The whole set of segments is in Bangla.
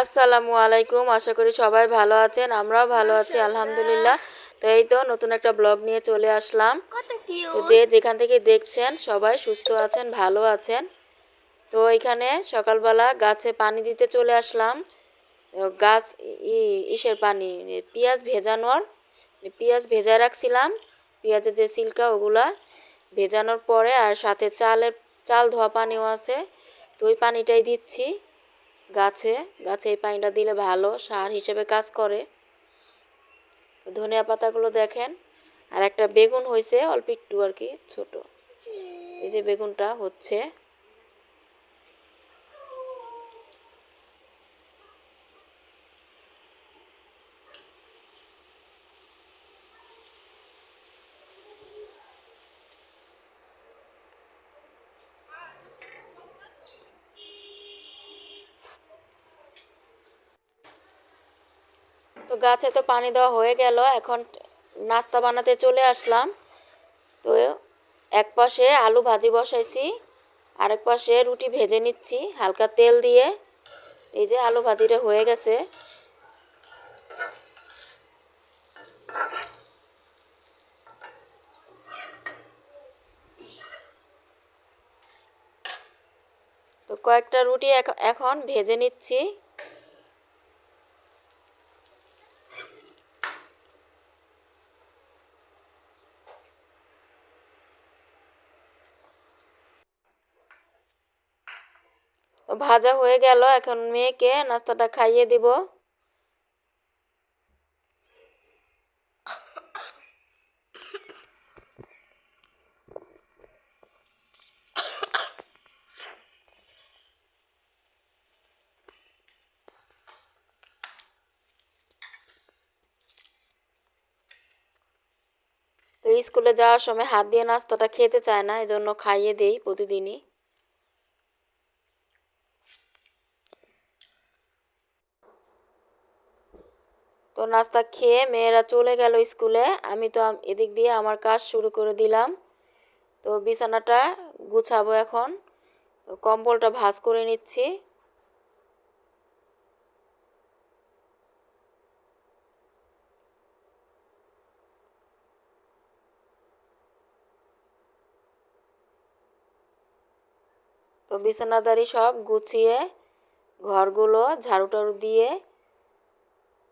আসসালামু আলাইকুম। আশা করি সবাই ভালো আছেন আমরাও ভালো আছি আলহামদুলিল্লাহ। তো এই তো নতুন একটা ব্লগ নিয়ে চলে আসলাম। তো যে যেখান থেকে দেখছেন সবাই সুস্থ আছেন ভালো আছেন। তো এখানে সকালবেলা গাছে পানি দিতে চলে আসলাম। গাছ ই- ইসের পানি পেঁয়াজ ভেজানোর এ, পেঁয়াজ ভেজা রাখছিলাম। পেঁয়াজের যে সিল্কা ওগুলা ভেজানোর পরে আর সাথে চালের চাল ধোয়া পানিও আছে। তো ওই পানিটাই দিচ্ছি। গাছে গাছে এই পানিটা দিলে ভালো, সার হিসেবে কাজ করে। ধনিয়া পাতাগুলো দেখেন, আর একটা বেগুন হয়েছে অল্প একটু আর কি, ছোট। এই যে বেগুনটা হচ্ছে। গাছে তো পানি দেওয়া হয়ে গেল, এখন নাস্তা বানাতে চলে আসলাম। তো এক পাশে আলু ভাজি বসাইছি, আরেক পাশে রুটি ভেজে নিচ্ছি, হালকা তেল দিয়ে। এই যে আলু ভাজিটা হয়ে গেছে। তো কয়েকটা রুটি এখ- এখন ভেজে নিচ্ছি। ভাজা হয়ে গেল। এখন মেয়েকে নাস্তাটা খাইয়ে দিব। স্কুলে যাওয়ার সময় হাত দিয়ে নাস্তাটা খেতে চায় না, এজন্য খাইয়ে দেই প্রতিদিনই। নাস্তা খেয়ে মেয়েরা চলে গেল স্কুলে। আমি তো এদিক দিয়ে আমার কাজ শুরু করে দিলাম। তো বিছানাটা গুছাবো এখন। কম্বলটা ভাজ করে নিচ্ছি। তো বিছানাদারি সব গুছিয়ে ঘরগুলো ঝাড়ু টাড়ু দিয়ে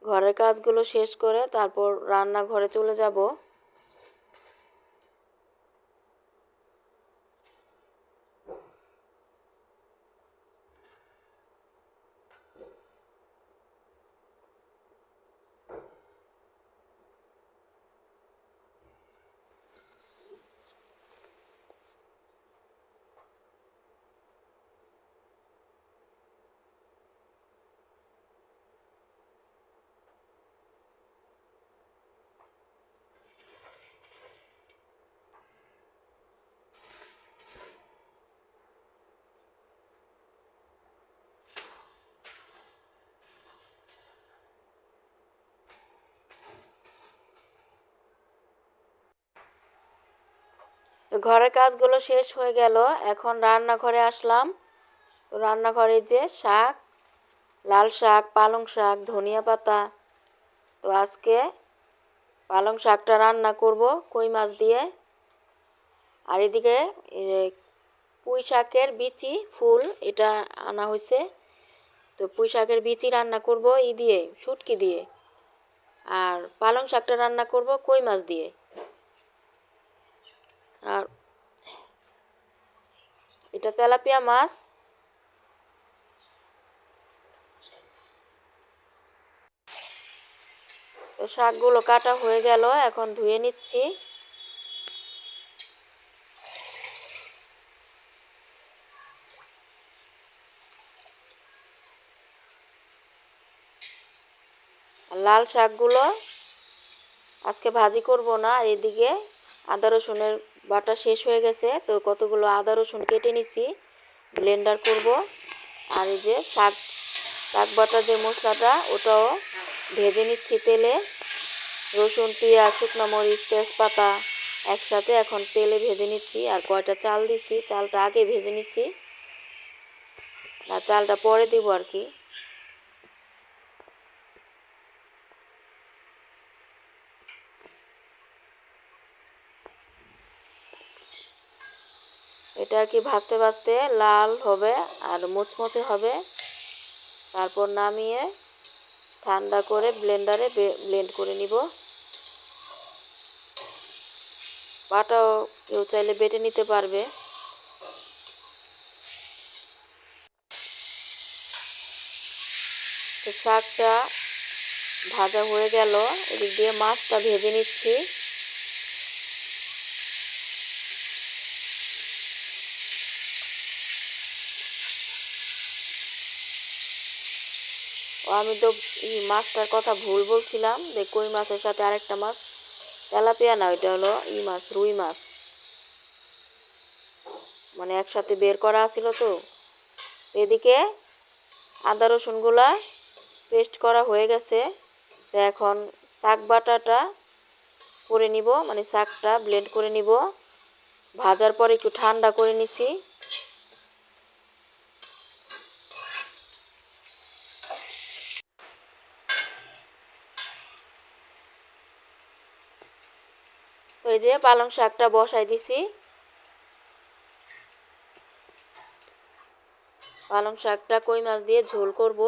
ঘরের কাজগুলো শেষ করে তারপর রান্নাঘরে চলে যাব। তো ঘরের কাজগুলো শেষ হয়ে গেল। এখন রান্নাঘরে আসলাম। তো রান্নাঘরে যে শাক, লাল শাক, পালং শাক, ধনিয়া পাতা, তো আজকে পালং শাকটা রান্না করব কই মাছ দিয়ে। আর এদিকে পুঁই শাকের বিচি, ফুল এটা আনা হয়েছে তো পুঁই শাকের বিচি রান্না করব ই দিয়ে, শুটকি দিয়ে। আর পালং শাকটা রান্না করব কই মাছ দিয়ে। আর এটা তেলাপিয়া মাছ। তো শাকগুলো কাটা হয়ে গেল, এখন ধুয়ে নিচ্ছি। লাল শাকগুলো আজকে ভাজি করব না এদিকে আদা রসুনের বাটা শেষ হয়ে গেছে, তো কতগুলো আদা রসুন কেটে নিছি ব্লেন্ডার করব। আর এই যে শাক শাক বাটার যে মশলাটা, ওটাও ভেজে নিচ্ছি তেলে। রসুন, পেঁয়াজ, শুকনো মরিচ, তেজপাতা একসাথে এখন তেলে ভেজে নিচ্ছি। আর কয়টা চাল দিচ্ছি চালটা আগে ভেজে নিচ্ছি। আর চালটা পরে দিব আর কি। এটা আর কি ভাজতে ভাজতে লাল হবে আর মুচমুচে হবে। তারপর নামিয়ে ঠান্ডা করে ব্লেন্ডারে ব্লেন্ড করে নিব। পাটাও কেউ চাইলে বেটে নিতে পারবে। শাকটা ভাজা হয়ে গেল। এদিক দিয়ে মাছটা ভেজে নিচ্ছি। আমি তো মাছটার কথা ভুল বলছিলাম যে কই মাছের সাথে আরেকটা মাছ তেলাপিয়া না, ওইটা হলো ই মাছ, রুই মাছ। মানে একসাথে বের করা ছিল তো। এদিকে আদা রসুনগুলা পেস্ট করা হয়ে গেছে। তো এখন শাক বাটাটা করে নিব মানে শাকটা ব্লেন্ড করে নিব। ভাজার পর একটু ঠান্ডা করে নিছি। তো এই যে পালং শাকটা বসাই দিছি। পালং শাকটা কই মাছ দিয়ে ঝোল করব।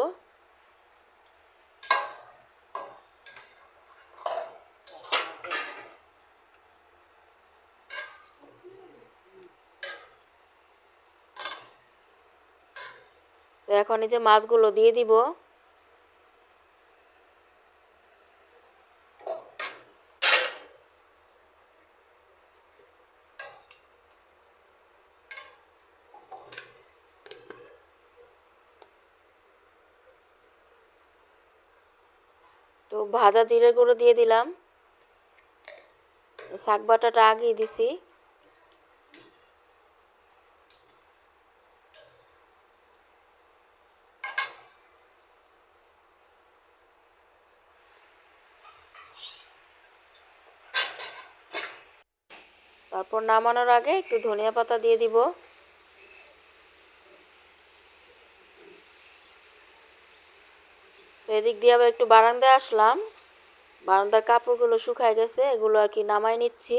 এখন এই যে মাছগুলো দিয়ে দিব। তো ভাজা জিরে গুঁড়ো দিয়ে দিলাম। শাক বাটাটা আগেই দিছি। তারপর নামানোর আগে একটু ধনিয়া পাতা দিয়ে দিব। এদিক দিয়ে আবার একটু বারান্দায় আসলাম। বারান্দার কাপড়গুলো শুকায় গেছে, এগুলো আর কি নামাই নিচ্ছি।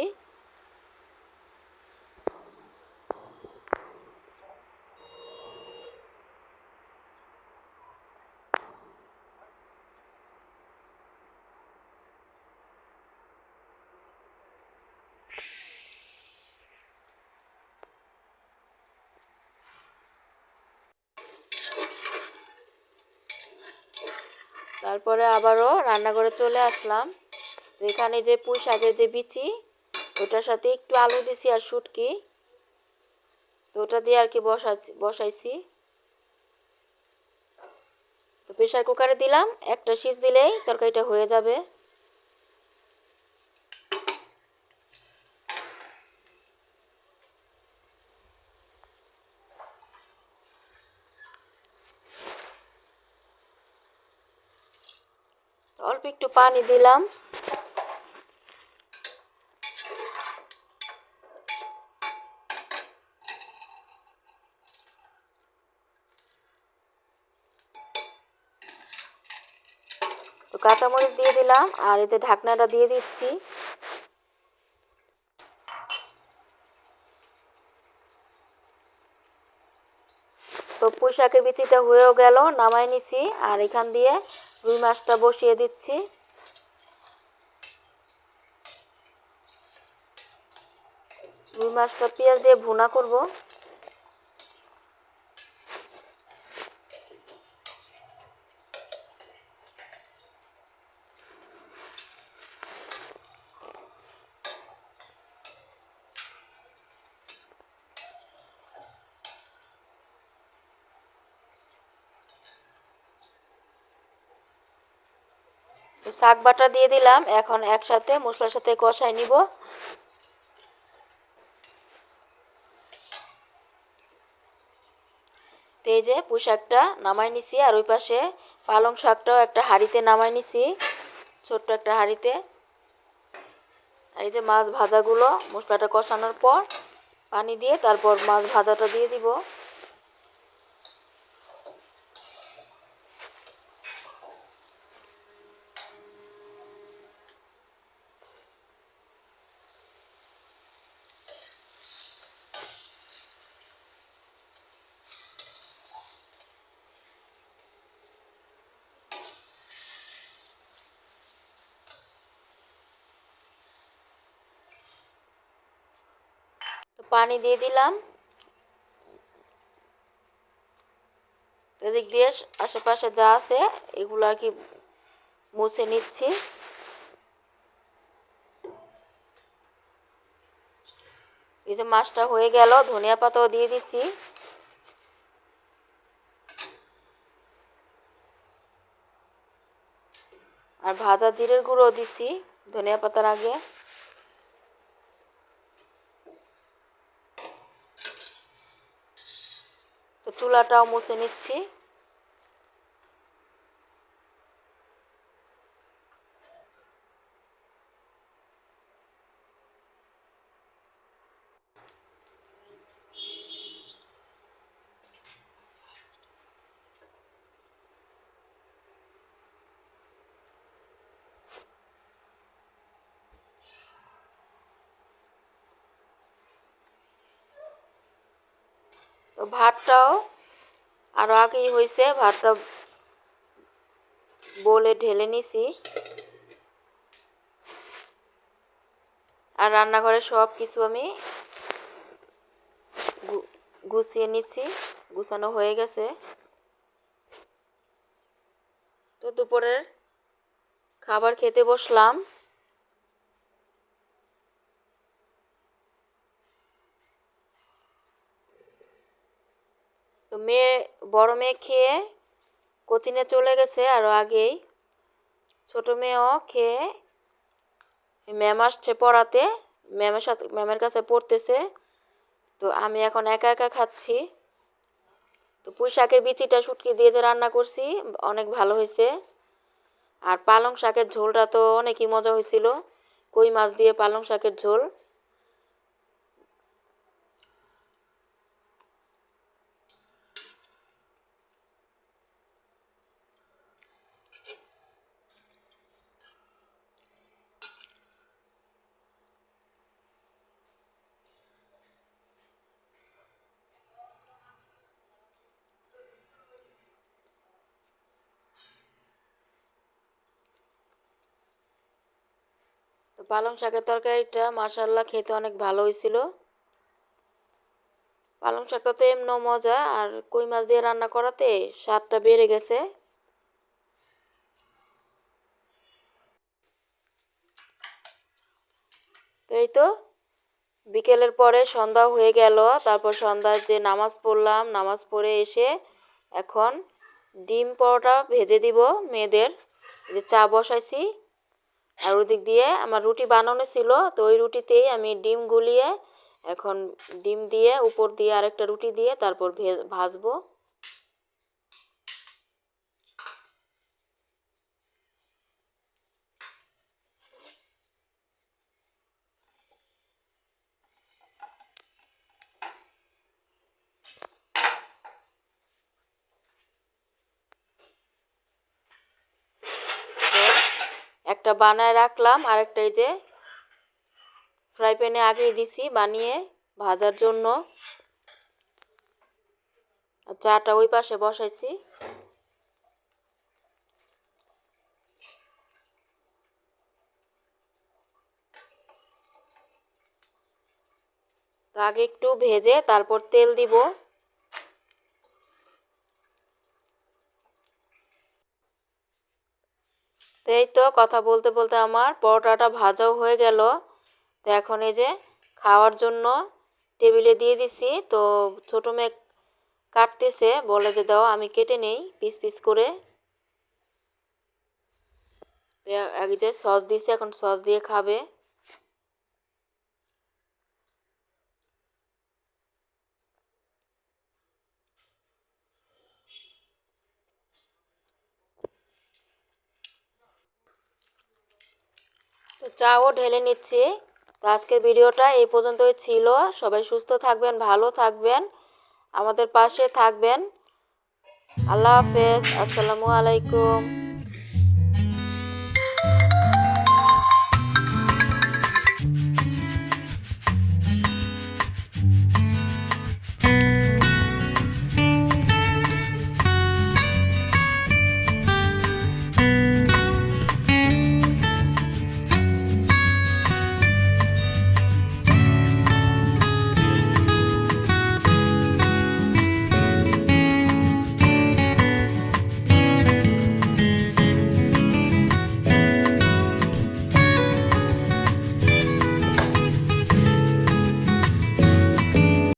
তারপরে আবারও রান্নাঘরে চলে আসলাম। তো এখানে যে পুঁই শাকের যে বিচি, ওটার সাথে একটু আলু দিছি আর শুটকি। তো ওটা দিয়ে আর কি বসাচ্ছি, বসাইছি। তো প্রেশার কুকারে দিলাম, একটা সিজ দিলেই তরকারিটা হয়ে যাবে অল্প একটু পানি দিলাম। কাঁচামরিচ দিয়ে দিলাম, আর এতে ঢাকনাটা দিয়ে দিচ্ছি। তো পুঁইশাকের বিচিটা হয়েও গেল নামাই নিছি, আর এখান দিয়ে রুই মাছটা বসিয়ে দিচ্ছি রুই মাছটা পেঁয়াজ দিয়ে ভুনা করব। শাক বাটা দিয়ে দিলাম। এখন একসাথে মশলার সাথে কষাই নিব। এই যে পোশাকটা নামাই নিছি, আর ওই পাশে পালং শাকটাও একটা হাঁড়িতে নামাই নিছি, ছোট্ট একটা হাড়িতে। আর এই যে মাছ ভাজাগুলো মশলাটা কষানোর পর পানি দিয়ে তারপর মাছ ভাজাটা দিয়ে দিব। পানি দিয়ে দিলাম। এদিক দিয়ে আশেপাশে যা আছে, এগুলো আর কি মুছে নিচ্ছি। এই যে মাছটা হয়ে গেল, ধনিয়া পাতাও দিয়ে দিছি। আর ভাজা জিরের গুঁড়ো দিছি ধনিয়া পাতার আগে। চুলাটাও মুছে নিচ্ছি। তো ভাতটাও আরও আগেই হয়েছে ভাতটা বলে ঢেলে নিছি। আর রান্নাঘরে সব কিছু আমি গুছিয়ে নিচ্ছি গুছানো হয়ে গেছে। তো দুপুরের খাবার খেতে বসলাম। তো মেয়ে, বড় মেয়ে খেয়ে কোচিংয়ে চলে গেছে আরও আগেই। ছোটো মেয়েও খেয়ে ম্যাম আসছে পড়াতে, ম্যামের সাথে, ম্যামের কাছে পড়তেছে। তো আমি এখন একা একা খাচ্ছি। তো পুঁই শাকের বিচিটা শুটকি দিয়ে যে রান্না করছি, অনেক ভালো হয়েছে। আর পালং শাকের ঝোলটা তো অনেকই মজা হয়েছিল। কই মাছ দিয়ে পালং শাকের ঝোল? পালং শাকের তরকারিটা মাসাল্লাহ খেতে অনেক ভালো হয়েছিল। পালং শাকটা তো এমন মজা, আর কই মাছ দিয়ে রান্না করাতে স্বাদটা বেড়ে গেছে। তো এই তো, বিকেলের পরে সন্ধ্যা হয়ে গেল, তারপর সন্ধ্যার যে নামাজ পড়লাম, নামাজ পড়ে এসে এখন ডিম পরোটা ভেজে দিব মেয়েদের যে চা বসাইছি। আর ওদিক দিয়ে আমার রুটি বানানো ছিল। তো ওই রুটিতেই আমি ডিম গুলিয়ে, এখন ডিম দিয়ে, উপর দিয়ে আরেকটা রুটি দিয়ে তারপর ভাজবো। একটা বানায় রাখলাম, আরেকটা এই যে ফ্রাই প্যানে আগেই দিছি বানিয়ে ভাজার জন্য। চাটা ওই পাশে বসাইছি। আগে একটু ভেজে তারপর তেল দিব। তো এই তো কথা বলতে বলতে আমার পরোটাটা ভাজাও হয়ে গেল। তো এখন এই যে খাওয়ার জন্য টেবিলে দিয়ে দিছি। তো ছোটো মেয়ে কাটতেছে, বলে যে দাও আমি কেটে নেই পিস পিস করে। এক যে সস দিছে, এখন সস দিয়ে খাবে তো চাও, ঢেলে নিচ্ছি। তো আজকের ভিডিওটা এই পর্যন্তই ছিল। সবাই সুস্থ থাকবেন, ভালো থাকবেন, আমাদের পাশে থাকবেন। আল্লাহ হাফেজ, আসসালামু আলাইকুম।